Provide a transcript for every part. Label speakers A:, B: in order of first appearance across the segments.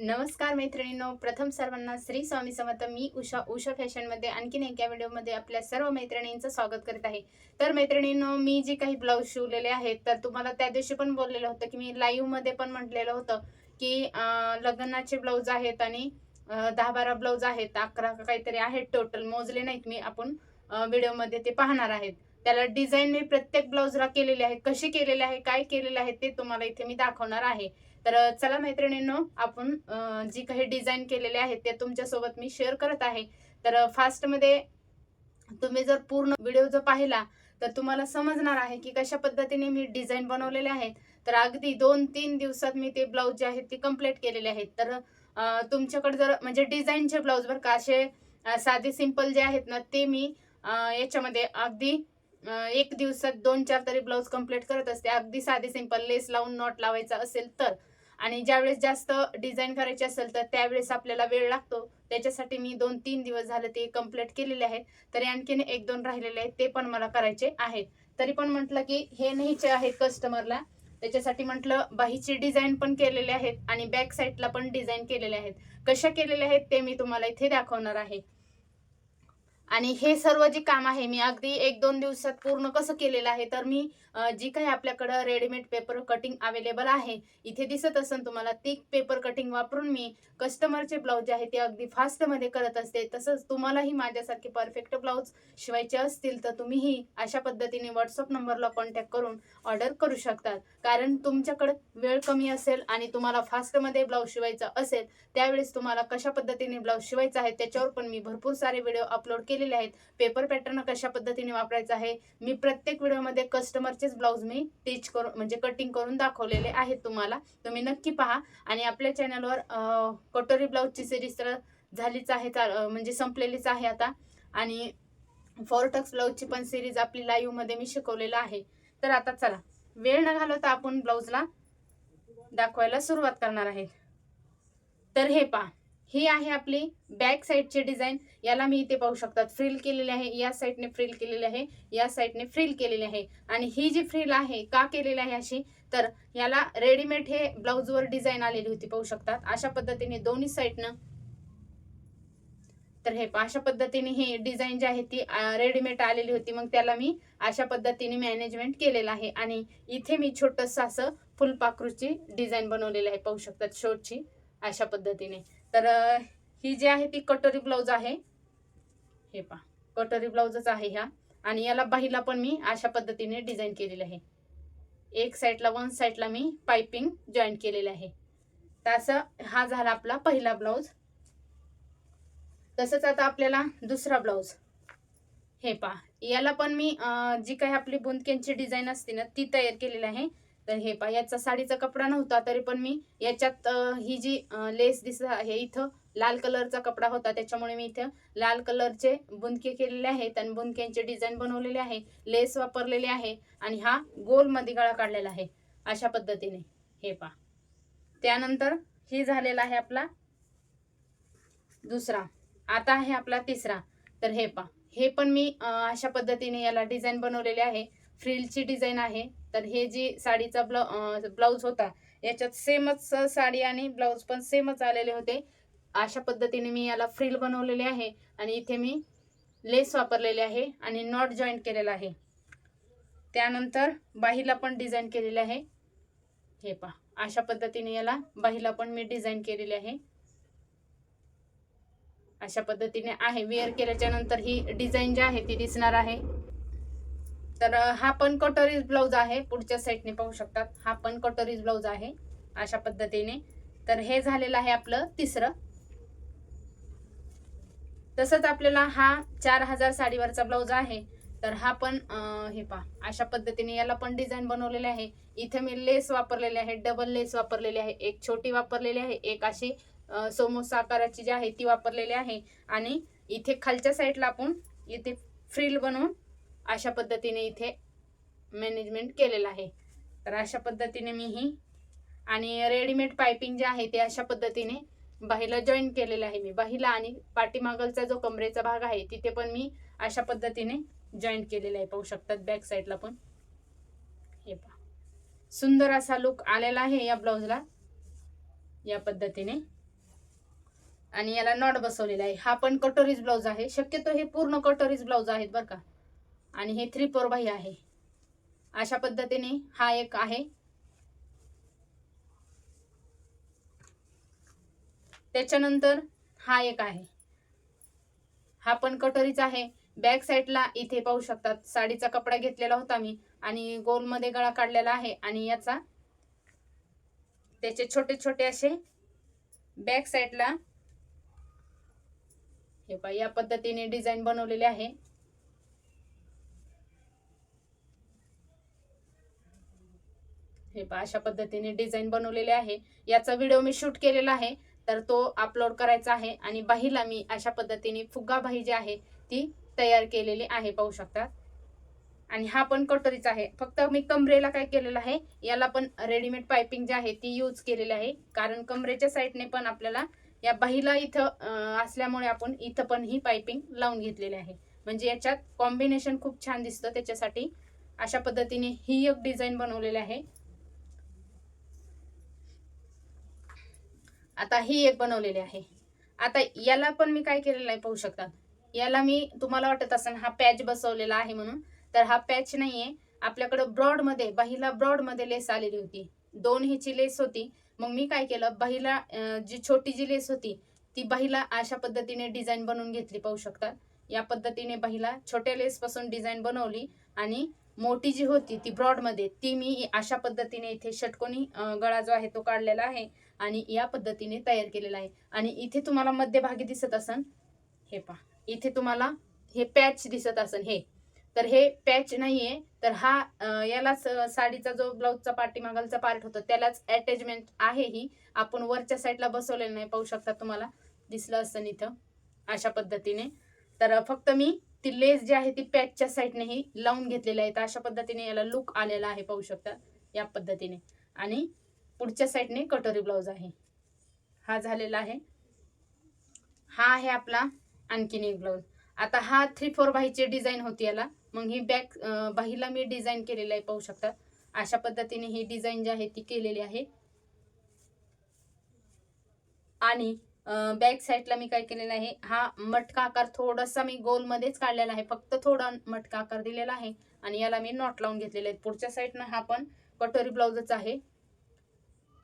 A: नमस्कार मैत्रिणींनो. प्रथम सर्वांना श्री स्वामी समर्थ. मी उषा उषा फॅशनमध्ये आणखीन एका व्हिडिओमध्ये आपल्या सर्व मैत्रिणींचं स्वागत करीत आहे. तर मैत्रिणींनो मी जे काही ब्लाऊज शिवलेले आहेत तर तुम्हाला त्या दिवशी पण बोललेलं होतं की मी लाईव्हमध्ये पण म्हटलेलं होतं की लग्नाचे ब्लाऊज आहेत आणि दहा बारा ब्लाऊज आहेत अकरा काहीतरी आहेत टोटल मोजले नाहीत मी आपण व्हिडिओमध्ये ते पाहणार आहेत. त्याला डिझाईन मी प्रत्येक ब्लाऊजला केलेली आहे. कशी केलेली आहे काय केलेले आहे ते तुम्हाला इथे मी दाखवणार आहे. तर चला मैत्रिणींनो आपण जी काही डिझाईन केलेले आहेत ते तुमच्यासोबत मी शेअर करत आहे. तर फास्टमध्ये तुम्ही जर पूर्ण व्हिडिओ जर पाहिला तर तुम्हाला समजणार आहे की कशा पद्धतीने मी डिझाईन बनवलेले आहेत. तर अगदी दोन तीन दिवसात मी ते ब्लाऊज जे आहेत ते कंप्लीट केलेले आहेत. तर तुमच्याकडे जर म्हणजे डिझाईनचे ब्लाऊज बरं का असे साधे सिंपल जे आहेत ना ते मी याच्यामध्ये अगदी एक दिवसात दोन चार तरी ब्लाऊज कंप्लीट करत असते. अगदी साधे सिंपल लेस लावून नॉट लावायचा असेल तर. आणि ज्यावेळेस जास्त डिझाईन करायची असेल तर त्यावेळेस आपल्याला वेळ लागतो. त्याच्यासाठी मी दोन तीन दिवस झाले ते कंप्लीट केलेले आहेत. तरी आणखीन एक दोन राहिलेले आहेत ते पण मला करायचे आहेत. तरी पण म्हटलं की हे न्यायचे आहेत कस्टमरला त्याच्यासाठी म्हटलं बाहीची डिझाईन पण केलेले आहेत आणि बॅक साईडला पण डिझाईन केलेले आहेत. कशा केलेल्या आहेत ते मी तुम्हाला इथे दाखवणार आहे. आणि हे सर्व जे काम आहे मी अगदी एक दोन दिवसात पूर्ण कसं केलेलं आहे तर मी जी काही आपल्याकडं रेडीमेड पेपर कटिंग अवेलेबल आहे इथे दिसत असेल तुम्हाला ती पेपर कटिंग वापरून मी कस्टमरचे ब्लाऊज जे आहे ते अगदी फास्टमध्ये करत असते. तसंच तुम्हालाही माझ्यासारखे परफेक्ट ब्लाऊज शिवायचे असतील तर तुम्हीही अशा पद्धतीने व्हॉट्सअप नंबरला कॉन्टॅक्ट करून ऑर्डर करू शकतात. कारण तुमच्याकडे वेळ कमी असेल आणि तुम्हाला फास्टमध्ये ब्लाऊज शिवायचा असेल त्यावेळेस तुम्हाला कशा पद्धतीने ब्लाऊज शिवायचा आहे त्याच्यावर पण मी भरपूर सारे व्हिडिओ अपलोड केलेले आहेत. पेपर पॅटर्न कशा पद्धतीने वापरायचा आहे? मी प्रत्येक व्हिडिओमध्ये कस्टमरचेच ब्लाऊज मी टीच करून म्हणजे कटिंग करून दाखवलेले आहेत तुम्हाला. तुम्ही नक्की पहा. आणि आपल्या चॅनलवर कटोरी ब्लाऊजची सिरीज तर झालीच आहे म्हणजे संपलेलीच आहे आता. आणि फोरटक्स ब्लाऊजची पण सिरीज आपली लाईव्हमध्ये मी शिकवलेलं आहे. तर आता चला वेळ न घालवता आपण ब्लाऊजला दाखवायला सुरुवात करणार आहे. तर हे पहा. ही आहे आपली बॅक साईडची डिझाईन याला मी इथे पाहू शकतात. फ्रिल केलेले आहे. या साईडने फ्रिल केलेले आहे. या साईडने फ्रिल केलेली आहे. आणि ही जी फ्रिल आहे का केलेली आहे अशी? तर याला रेडीमेड हे ब्लाऊजवर डिझाईन आलेली होती पाहू शकतात. अशा पद्धतीने दोन्ही साईडनं तर हे अशा पद्धतीने हे डिझाईन जी आहे ती रेडीमेड आलेली होती. मग त्याला मी अशा पद्धतीने मॅनेजमेंट केलेलं आहे. आणि इथे मी छोटंसं असं फुलपाखरूची डिझाईन बनवलेली आहे पाहू शकतात शोटची अशा पद्धतीने. तर ही जी आहे ती कटोरी ब्लाऊज आहे. हे पहा कटोरी ब्लाऊजच आहे ह्या. आणि याला बाहीला पण मी अशा पद्धतीने डिझाईन केलेली आहे. एक साईडला वन साईडला मी पाइपिंग जॉईन केलेलं आहे. तर असं हा झाला आपला पहिला ब्लाऊज. तसंच आता आपल्याला दुसरा ब्लाऊज. हे पहा याला पण मी जी काही आपली बुंदक्यांची डिझाईन असते ना ती तयार केलेली आहे. तर हे पहा याचा साडीचा कपडा नव्हता तरी पण मी याच्यात ही जी लेस दिसत आहे इथं लाल कलरचा कपडा होता. त्याच्यामुळे मी इथं लाल कलरचे बुंदके केलेले आहेत आणि बुंदक्यांचे डिझाईन बनवलेले आहे लेस वापरलेले आहे आणि हा गोलमध्ये गळा काढलेला आहे अशा पद्धतीने. हे पहा. त्यानंतर हे झालेला आहे आपला दुसरा. आता आहे आपला तिसरा. तर हे पहा. हे पण मी अशा पद्धतीने याला डिझाईन बनवलेले आहे. फ्रिलची डिझाईन आहे. तर हे जी साडीचा ब्लाउ ब्लाऊज होता याच्यात सेमच साडी आणि ब्लाऊज पण सेमच आलेले होते. अशा पद्धतीने मी याला फ्रिल बनवलेले आहे आणि इथे मी लेस वापरलेले आहे आणि नॉट जॉईंट केलेला आहे. त्यानंतर बाहीला पण डिझाईन केलेले आहे. हे पहा अशा पद्धतीने याला बाहीला पण मी डिझाईन केलेली आहे. अशा पद्धतीने आहे वेअर केल्याच्यानंतर ही डिझाईन जी आहे ती दिसणार आहे. तर हा पण कटोरीज ब्लाऊज आहे. पुढच्या साईडने पाहू शकतात. हा पण कटोरीज ब्लाऊज आहे अशा पद्धतीने. तर हे झालेलं आहे आपलं तिसरं. तसंच आपल्याला हा चार हजार साडीवरचा ब्लाऊज आहे. तर हा पण हे पहा अशा पद्धतीने याला पण डिझाईन बनवलेले आहे. इथे मी लेस वापरलेले आहे डबल लेस वापरलेली आहे. एक छोटी वापरलेली आहे एक अशी समोसा आकाराची जी आहे ती वापरलेली आहे. आणि इथे खालच्या साईडला आपण इथे फ्रिल बनवून अशा पद्धतीने इथे मॅनेजमेंट केलेलं आहे. तर अशा पद्धतीने मी ही आणि रेडीमेड पायपिंग जे आहे ते अशा पद्धतीने बाहीला जॉईन केलेलं आहे मी. बाहीला आणि पाठीमागलचा जो कमरेचा भाग आहे तिथे पण मी अशा पद्धतीने जॉईन केलेला आहे. पाहू शकतात बॅक साईडला पण. हे पहा. सुंदर असा लुक आलेला आहे या ब्लाऊजला या पद्धतीने. आणि याला नॉट बसवलेला आहे. हा पण कटोरीज ब्लाऊज आहे. शक्यतो हे पूर्ण कटोरीज ब्लाऊज आहेत बरं का. आणि हे थ्री फोर बाही आहे. अशा पद्धतीने हा एक आहे. त्याच्यानंतर हा एक आहे. हा पण कटोरीचा आहे. बॅक साईडला इथे पाहू शकतात. साडीचा कपडा घेतलेला होता मी आणि गोलमध्ये गळा काढलेला आहे आणि याचा त्याचे छोटे छोटे असे बॅक साईडला हे पहा या पद्धतीने डिझाईन बनवलेले आहे. हे पहा अशा पद्धतीने डिझाईन बनवलेले आहे. याचा व्हिडिओ मी शूट केलेला आहे. तर तो अपलोड करायचा आहे आणि बाहीला मी अशा पद्धतीने फुगा बाही जी आहे ती तयार केलेली आहे पाहू शकतात आणि हा पण कटोरीचा आहे. फक्त मी कमरेला काय केलेलं आहे याला पण रेडीमेड पायपिंग जी आहे ती यूज केलेली आहे. कारण कमरेच्या साईडने पण आपल्याला या बाहीला इथं असल्यामुळे आपण इथं पण ही पायपिंग लावून घेतलेली आहे. म्हणजे याच्यात कॉम्बिनेशन खूप छान दिसतं. त्याच्यासाठी अशा पद्धतीने ही एक डिझाईन बनवलेली आहे. आता ही एक बनवलेली आहे. आता याला पण मी काय केलेलं आहे पाहू शकतात याला मी तुम्हाला वाटत असेल हा पॅच बसवलेला आहे म्हणून. तर हा पॅच नाहीये. आपल्याकडं ब्रॉडमध्ये बाहीला लेस आलेली होती. दोन ह्याची लेस होती. मग मी काय केलं बाहीला जी छोटी जी लेस होती ती बाहीला अशा पद्धतीने डिझाईन बनवून घेतली पाहू शकतात या पद्धतीने बाहीला छोट्या लेसपासून डिझाईन बनवली आणि मोठी जी होती ती ब्रॉडमध्ये ती मी अशा पद्धतीने इथे षटकोनी गळा जो आहे तो काढलेला आहे. आणि या पद्धतीने तयार केलेला आहे. आणि इथे तुम्हाला मध्यभागी दिसत असन हे पहा. इथे तुम्हाला हे पॅच दिसत असन हे. तर हे पॅच नाहीये तर हा याला यालाच साडीचा जो ब्लाऊजचा पाठीमागालचा पार्ट होता त्यालाच अटॅचमेंट आहे ही. आपण वरच्या साईडला बसवलेलं नाही पाहू शकता तुम्हाला. दिसलं असतं इथं अशा पद्धतीने. तर फक्त मी ती लेस जी आहे ती पॅचच्या साईडने ही लावून घेतलेली आहे. तर अशा पद्धतीने याला लुक आलेला आहे पाहू शकता या पद्धतीने. आणि पुढच्या साईडने कटोरी ब्लाऊज आहे. हा झालेला आहे. हा आहे आपला आणखीन एक ब्लाऊज आता हा थ्री फोर बाहीची डिझाईन होती याला. मग ही बॅक बाहीला मी डिझाईन केलेलं आहे पाहू शकता. अशा पद्धतीने ही डिझाईन जी आहे ती केलेली आहे. आणि बॅक साईडला मी काय केलेलं आहे हा मटका आकार थोडासा मी गोलमध्येच काढलेला आहे. फक्त थोडा मटका आकार दिलेला आहे. आणि याला मी नॉट लावून घेतलेले आहेत. पुढच्या साईडनं हा पण कटोरी ब्लाऊजच आहे.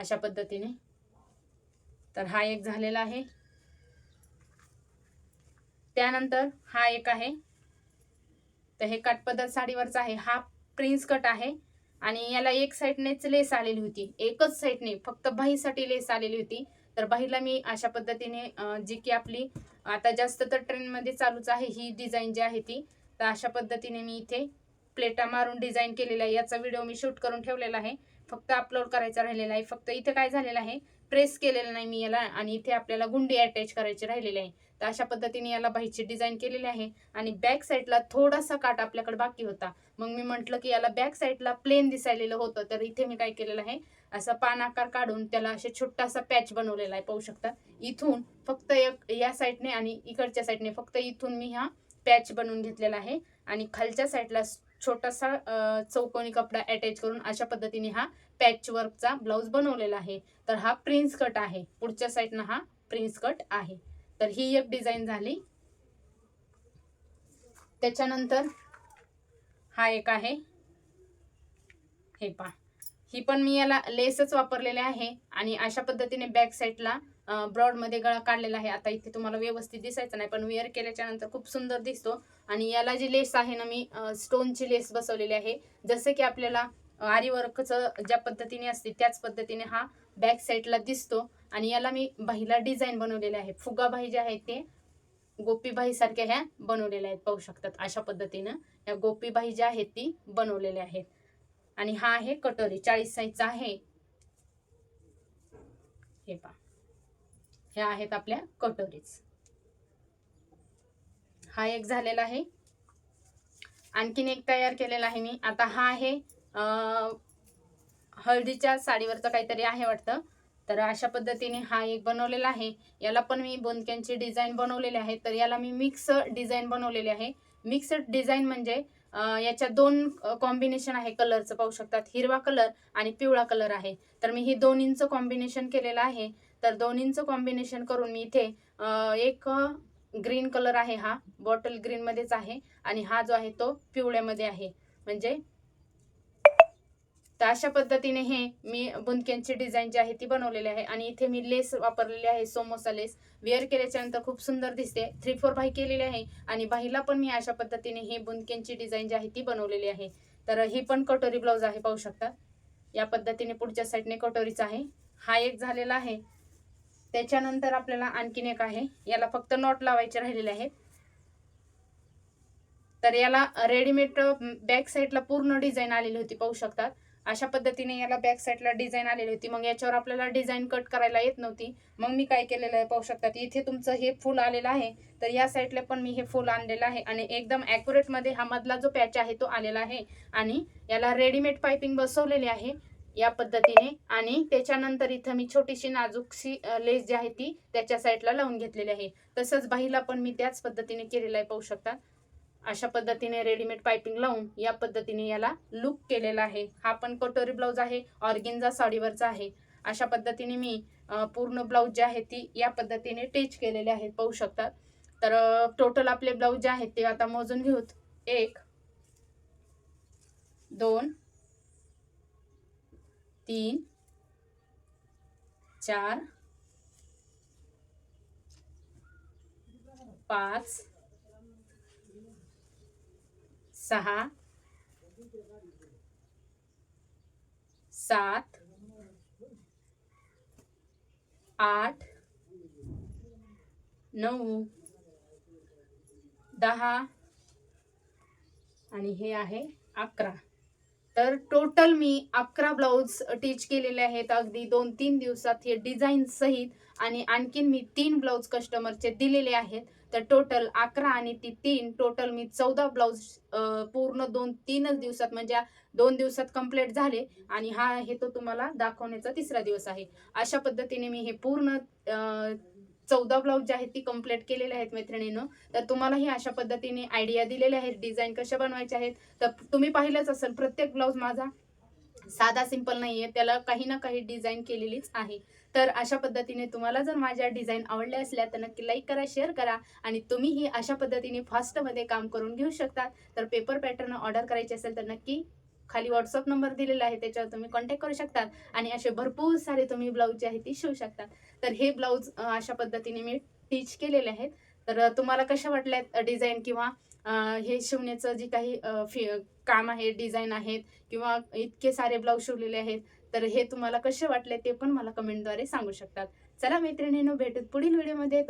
A: अशा पद्धतीने. तर हा एक झालेला आहे. त्यानंतर हा एक आहे. तर हे कट पद्धत साडीवरचा आहे. हा प्रिन्स कट आहे. आणि याला एक साईडनेच लेस आलेली होती. एकच साईडने फक्त बाहीसाठी लेस आलेली होती. तर बाहीला मी अशा पद्धतीने जी की आपली आता जास्त तर ट्रेनमध्ये चालूच आहे ही डिझाईन जी आहे ती. तर अशा पद्धतीने मी इथे प्लेटा मारून डिझाईन केलेला आहे. याचा व्हिडिओ मी शूट करून ठेवलेला आहे. फक्त अपलोड करायचा राहिलेला आहे. फक्त इथे काय झालेलं आहे? प्रेस केलेलं नाही मी याला आणि इथे आपल्याला गुंडी अटॅच करायची राहिलेली आहे. तर अशा पद्धतीने याला बाहीची डिझाईन केलेली आहे आणि बॅक साईडला थोडासा काट आपल्याकडे बाकी होता. मग मी म्हटलं की याला बॅक साईडला प्लेन दिसायलेलं होतं. तर इथे मी काय केलेलं आहे? असा पान आकार काढून त्याला असे छोटासा पॅच बनवलेला आहे. पाहू शकता. इथून फक्त एक या साईडने आणि इकडच्या साईडने फक्त इथून मी हा पॅच बनवून घेतलेला आहे. आणि खालच्या साईडला छोटासा चौकोनी कपडा अटॅच करून अशा पद्धतीने हा पॅच वर्कचा ब्लाऊज बनवलेला आहे. तर हा प्रिन्स कट आहे. पुढच्या साईडनं हा प्रिन्स कट आहे. तर ही एक डिझाईन झाली. त्याच्यानंतर हा एक आहे. हे पहा. ही पण मी याला लेसच वापरलेले आहे. आणि अशा पद्धतीने बॅक साईडला ब्रॉडमध्ये गळा काढलेला आहे. आता इथे तुम्हाला व्यवस्थित दिसायचं नाही पण वेअर केल्याच्यानंतर खूप सुंदर दिसतो. आणि याला जी लेस आहे ना मी स्टोनची लेस बसवलेली आहे. जसं की आपल्याला आरी वर्कचं ज्या पद्धतीने असते त्याच पद्धतीने हा बॅक साईडला दिसतो. आणि याला मी बाहीला डिझाईन बनवलेले आहे. फुगा बाही जे आहे ते गोपीबाई सारख्या ह्या बनवलेल्या आहेत पाहू शकतात. अशा पद्धतीनं या गोपीबाई ज्या आहेत ती बनवलेल्या आहेत. आणि हा आहे कटोरी चाळीस साईजचा आहे. हे पा ह्या आहेत आपल्या कटोरीज. हा एक झालेला आहे. आणखीन एक तयार केलेला आहे मी. आता हा आहे हळदीच्या साडीवरचं काहीतरी आहे वाटतं. तर अशा पद्धतीने हा एक बनवलेला आहे. याला पण मी बोंदक्यांची डिझाईन बनवलेली आहे. तर याला मी मिक्स डिझाईन बनवलेली आहे. मिक्स डिझाईन म्हणजे याच्या दोन कॉम्बिनेशन आहे कलरचं पाहू शकतात हिरवा कलर आणि पिवळा कलर आहे. तर मी ही दोन्हींचं कॉम्बिनेशन केलेलं आहे. तर दोन्हींचं कॉम्बिनेशन करून मी इथे एक ग्रीन कलर आहे हा. बॉटल ग्रीनमध्येच आहे. आणि हा जो आहे तो पिवळ्यामध्ये आहे. म्हणजे तर अशा पद्धतीने हे मी बुंदक्यांची डिझाईन जी आहे ती बनवलेली आहे. आणि इथे मी लेस वापरलेली आहे सोमोसा लेस. वेअर केल्याच्यानंतर खूप सुंदर दिसते. थ्री फोर बाही केलेली आहे आणि बाहीला पण मी अशा पद्धतीने हे बुंदक्यांची डिझाईन जी आहे ती बनवलेली आहे. तर ही पण कटोरी ब्लाऊज आहे पाहू शकता. या पद्धतीने पुढच्या साईडने कटोरीचा आहे. हा एक झालेला आहे. त्याच्यानंतर आपल्याला आणखीन एक आहे. याला फक्त नॉट लावायचे राहिलेले आहेत. तर याला रेडीमेड बॅक साईडला पूर्ण डिझाईन आलेली होती पाहू शकतात अशा पद्धतीने याला बॅक साईडला डिझाईन आलेली होती. मग याच्यावर आपल्याला डिझाईन कट करायला येत नव्हती. मग मी काय केलेलं आहे पाहू शकतात इथे तुमचं हे फुल आलेलं आहे. तर या साईडला पण मी हे फुल आणलेलं आहे. आणि एकदम ॲक्युरेटमध्ये हा मधला जो पॅच आहे तो आलेला आहे. आणि याला रेडीमेड पायपिंग बसवलेली आहे या पद्धतीने. आणि त्याच्यानंतर इथं मी छोटीशी नाजूकशी लेस जी आहे ती त्याच्या साईडला लावून घेतलेली आहे. तसंच बाहीला पण मी त्याच पद्धतीने केलेलं आहे पाहू शकता. अशा पद्धतीने रेडीमेड पायपिंग लावून या पद्धतीने याला लुक केलेला आहे. हा पण कटोरी ब्लाऊज आहे ऑर्गिन्झा साडीवरचा आहे. अशा पद्धतीने मी पूर्ण ब्लाऊज जे आहे ती या पद्धतीने टेच केलेले आहेत पाहू शकतात तर टोटल आपले ब्लाऊज जे आहेत ते आता मोजून घेऊत एक दोन तीन चार पाच सहा सात आठ नऊ दहा आणि हे आहे अकरा. तर टोटल मी अकरा ब्लाऊज टीच केलेले आहेत. अगदी दोन तीन दिवसात हे डिझाईन सहित आणि आणखीन मी तीन ब्लाऊज कस्टमरचे दिलेले आहेत. तर टोटल अकरा आणि ती तीन टोटल मी चौदा ब्लाऊज पूर्ण दोन तीनच दिवसात म्हणजे दोन दिवसात कंप्लीट झाले. आणि हा हे तो तुम्हाला दाखवण्याचा तिसरा दिवस आहे. अशा पद्धतीने मी हे पूर्ण चौदा ब्लाऊज जे आहेत ती कंप्लीट केलेले आहेत मैत्रिणीनं. तर तुम्हालाही अशा पद्धतीने आयडिया दिलेल्या आहेत डिझाईन कशा बनवायच्या आहेत. तर तुम्ही पाहिलंच असेल प्रत्येक ब्लाऊज माझा साधा सिंपल आहे त्याला काही ना काही डिझाईन केलेलीच आहे. तर अशा पद्धतीने तुम्हाला जर माझ्या डिझाईन आवडल्या असल्या तर नक्की लाईक करा शेअर करा आणि तुम्हीही अशा पद्धतीने फास्टमध्ये काम करून घेऊ शकता. तर पेपर पॅटर्न ऑर्डर करायची असेल तर नक्की खाली व्हॉट्सअप नंबर दिलेला आहे त्याच्यावर तुम्ही कॉन्टॅक्ट करू शकता आणि असे भरपूर सारे तुम्ही ब्लाऊज जे आहे ती शिवू शकता. तर हे ब्लाऊज अशा पद्धतीने मी टीच केलेले आहेत. तर तुम्हाला कशा वाटल्यात डिझाईन किंवा हे शिवण्याचं जी काही फि काम आहे डिझाईन आहेत किंवा इतके सारे ब्लाऊज शिवलेले आहेत तर हे तुम्हाला कसे वाटले ते पण मला कमेंटद्वारे सांगू शकतात. चला मैत्रिणींनो भेटूत पुढील व्हिडिओमध्ये